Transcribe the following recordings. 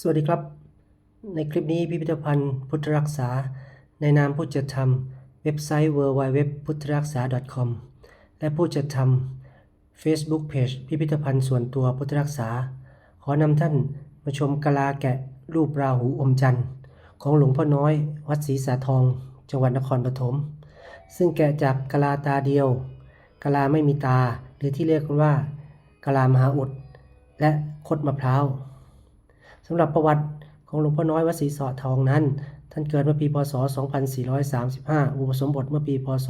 สวัสดีครับ ในคลิปนี้พิพิธภัณฑ์พุทธรักษา ในนามผู้จัดทำเว็บไซต์ www พุทธรักษา .com และผู้จัดทำ Facebook Page พิพิธภัณฑ์ส่วนตัวพุทธรักษา ขอนำท่านมาชมกลาแกะรูปราหูอมจันทร์ ของหลวงพ่อน้อย วัดศรีสาทอง จังหวัดนครปฐมซึ่งแกะจากกลาตาเดียวกลาไม่มีตาหรือที่เรียกกันว่ากลามหาอุด และคดมะพร้าว สำหรับประวัติของหลวงพ่อน้อยวัดศรีสอทองนั้น ท่านเกิดเมื่อปีพศ 2435 อุปสมบทเมื่อปีพศ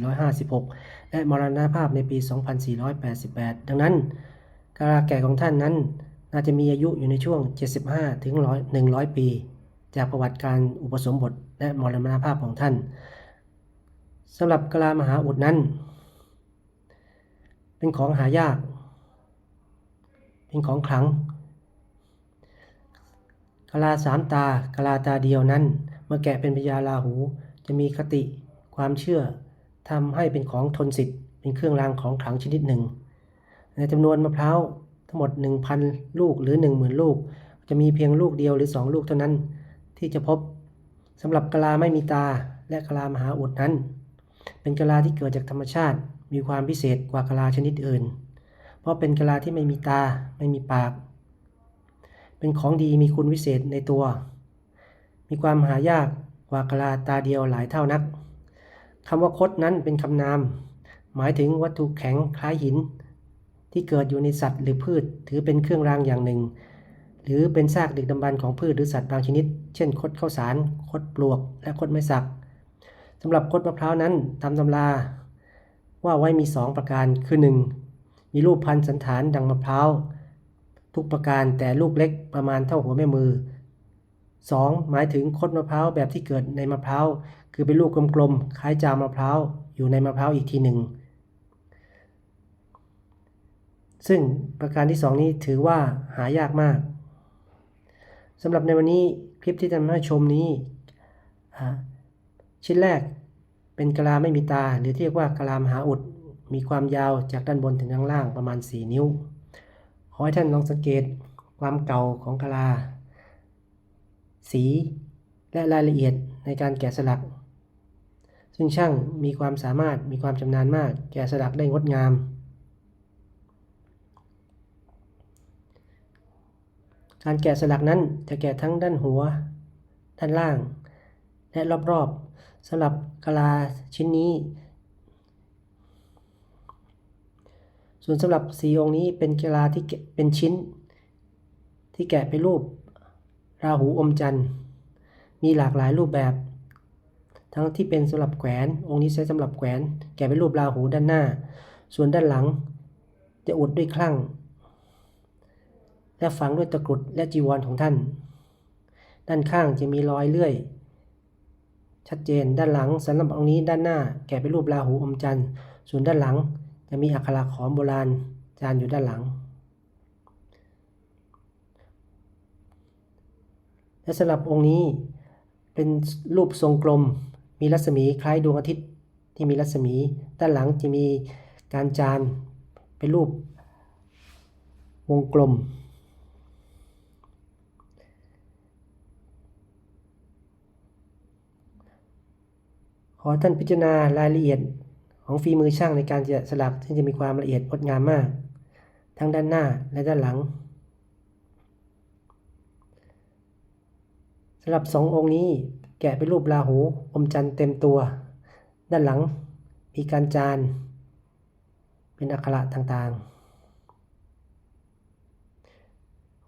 2456 และมรณภาพในปี 2488 ดังนั้นกาลาแก่ของท่านนั้นน่าจะมีอายุอยู่ในช่วง 75 ถึง 100 100 ปี จากประวัติการอุปสมบทและมรณภาพของท่านสำหรับกลามหาอุดนั้น เป็นของหายาก เป็นของขลัง กะลาสามตากะลาตาเดียวนั้น เมื่อแกะเป็นพญาลาหู จะมีคติความเชื่อทำให้เป็นของทนสิทธิ์เป็นเครื่องรางของขลังชนิดหนึ่ง ในจำนวนมะพร้าวทั้งหมด 1,000 ลูกหรือ 10,000 ลูก จะมีเพียงลูกเดียวหรือ 2 ลูกเท่านั้น ที่จะพบสำหรับกะลาไม่มีตาและกะลามหาอุดนั้น เป็นกะลาที่เกิดจากธรรมชาติ มีความพิเศษกว่ากะลาชนิดอื่น เพราะเป็นกะลาที่ไม่มีตาไม่มีปาก เป็นของดีมีคุณวิเศษในตัว มีความหายากกว่ากะลาตาเดียวหลายเท่านักคำว่าคดนั้นเป็นคำนาม หมายถึงวัตถุแข็งคล้ายหิน ที่เกิดอยู่ในสัตว์หรือพืช ถือเป็นเครื่องรางอย่างหนึ่ง หรือเป็นซากดึกดำบรรพ์ของพืชหรือสัตว์บางชนิด เช่น คดข้าวสาร คดปลวก และคดไม้สักสำหรับคดมะพร้าวนั้นตามตำรา ว่าไว้มีสองประการคือ 1. มีรูปพันธสันฐานดังมะพร้าว ทุกประการแต่ลูกเล็กประมาณเท่าหัวแม่มือ 2. หมายถึงคดมะพร้าวแบบที่เกิดในมะพร้าวคือเป็นลูกกลมๆคล้ายจามมะพร้าวอยู่ในมะพร้าวอีกทีหนึ่งซึ่งประการที่สองนี้ถือว่าหายากมากสำหรับในวันนี้คลิปที่จะมาให้ชมนี้ ชิ้นแรกเป็นกะลาไม่มีตา หรือที่เรียกว่ากะลามหาอุด มีความยาวจากด้านบนถึงด้านล่างประมาณ 4 นิ้ว ขอให้ท่านลองสังเกตความเก่าของกลา สีและรายละเอียดในการแกะสลัก ซึ่งช่างมีความสามารถมีความชำนาญมาก แกะสลักได้งดงาม การแกะสลักนั้นจะแกะทั้งด้านหัว ด้านล่าง และรอบๆสำหรับกลาชิ้นนี้ ส่วนสำหรับสีองค์นี้เป็นกะลาที่เป็นชิ้น ที่แกะเป็นรูป ราหูอมจันทร์ มีหลากหลายรูปแบบ ทั้งที่เป็นสำหรับแขวน องค์นี้ใช้สำหรับแขวน แกะเป็นรูปราหูด้านหน้า ส่วนด้านหลัง จะอุดด้วยคลั่ง และฝังด้วยตะกรุดและจีวรของท่าน ด้านข้างจะมีรอยเลื่อยชัดเจนด้านหลังสำหรับองค์นี้ด้านหน้า แกะเป็นรูปราหูอมจันทร์ ส่วนด้านหลัง จะมีอักขระขอมโบราณจานอยู่ด้านหลัง และสำหรับองค์นี้เป็นรูปทรงกลม มีรัศมีคล้ายดวงอาทิตย์ที่มีรัศมีด้านหลังจะมีการจานเป็นรูปวงกลม ขอท่านพิจารณารายละเอียด ของฝีมือช่างในการแกะสลักซึ่งจะมีความละเอียดงดงามมาก ทั้งด้านหน้าและด้านหลังสำหรับสององค์นี้แกะเป็นรูปราหูอมจันทร์เต็มตัว ด้านหลังมีการจาน เป็นอักขระต่างๆ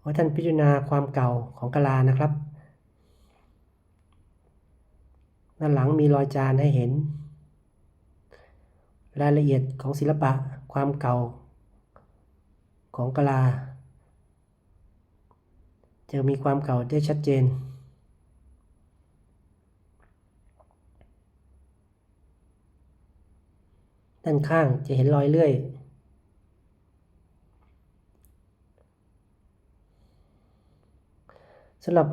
ขอท่านพิจารณาความเก่าของกะลานะครับ ด้านหลังมีรอยจานให้เห็น รายละเอียดของศิลปะความเก่าของกลา จะมีความเก่าได้ชัดเจน ด้านข้างจะเห็นรอยเลื่อย สำหรับ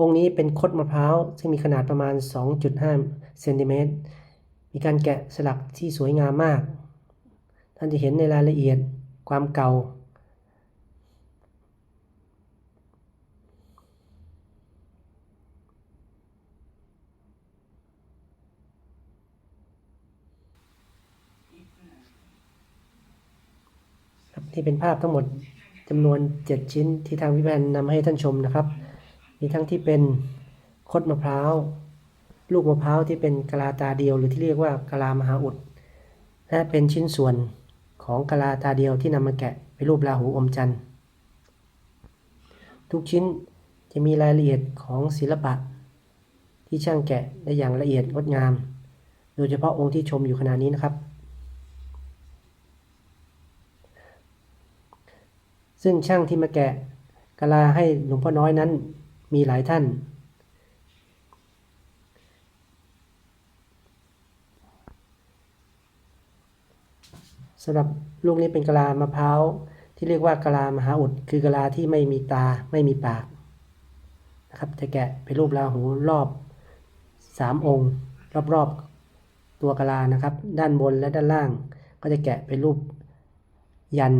องค์นี้เป็นคดมะพร้าว ซึ่งมีขนาดประมาณ 2.5 เซนติเมตร มีการแกะสลักที่สวยงามมาก ท่านจะเห็นในรายละเอียดความเก่า นี่เป็นภาพทั้งหมดจำนวน 7 ชิ้นที่ทางพิพันธ์นำให้ท่านชมนะครับ มีทั้งที่เป็นคดมะพร้าว ลูกมะพร้าวที่เป็นกะลาตาเดียว หรือที่เรียกว่ากะลามหาอุดและเป็นชิ้นส่วนของกะลาตาเดียวที่นำมาแกะเป็นรูปราหูอมจันทร์ทุกชิ้นจะมีรายละเอียดของศิลปะ ที่ช่างแกะได้อย่างละเอียดงดงาม โดยเฉพาะองค์ที่ชมอยู่ขณะนี้นะครับ ซึ่งช่างที่มาแกะกะลาให้หลวงพ่อน้อยนั้นมีหลายท่าน สำหรับลูกนี้เป็นกะลามะพร้าวที่เรียกว่ากะลามหาอุด คือกะลาที่ไม่มีตาไม่มีปากนะครับจะแกะเป็นรูปราหูรอบสามองค์ รอบๆตัวกะลานะครับ ด้านบนและด้านล่าง ก็จะแกะเป็นรูปยัน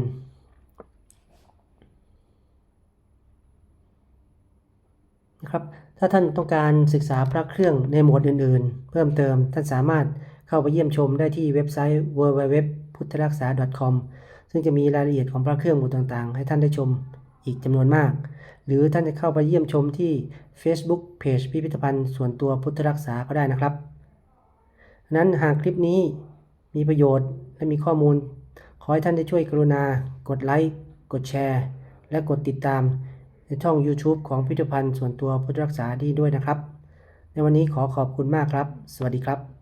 นะครับถ้าท่านต้องการศึกษาพระเครื่องในหมวดอื่นๆ เพิ่มเติมท่านสามารถเข้าไปเยี่ยมชมได้ที่เว็บไซต์ www พุทธรักษา .com ซึ่งจะมีรายละเอียดของพระเครื่องหมวดต่างๆ ให้ท่านได้ชมอีกจำนวนมาก หรือท่านจะเข้าไปเยี่ยมชมที่ Facebook Page พิพิธภัณฑ์ส่วนตัวพุทธรักษาก็ได้นะครับ นั้นหากคลิปนี้มีประโยชน์และมีข้อมูล ขอให้ท่านได้ช่วยกรุณา กดไลค์ กดแชร์ และกดติดตาม ในช่อง YouTube ของพิพิธภัณฑ์ส่วนตัวพุทธรักษาดีด้วยนะครับ ในวันนี้ขอขอบคุณมากครับ สวัสดีครับ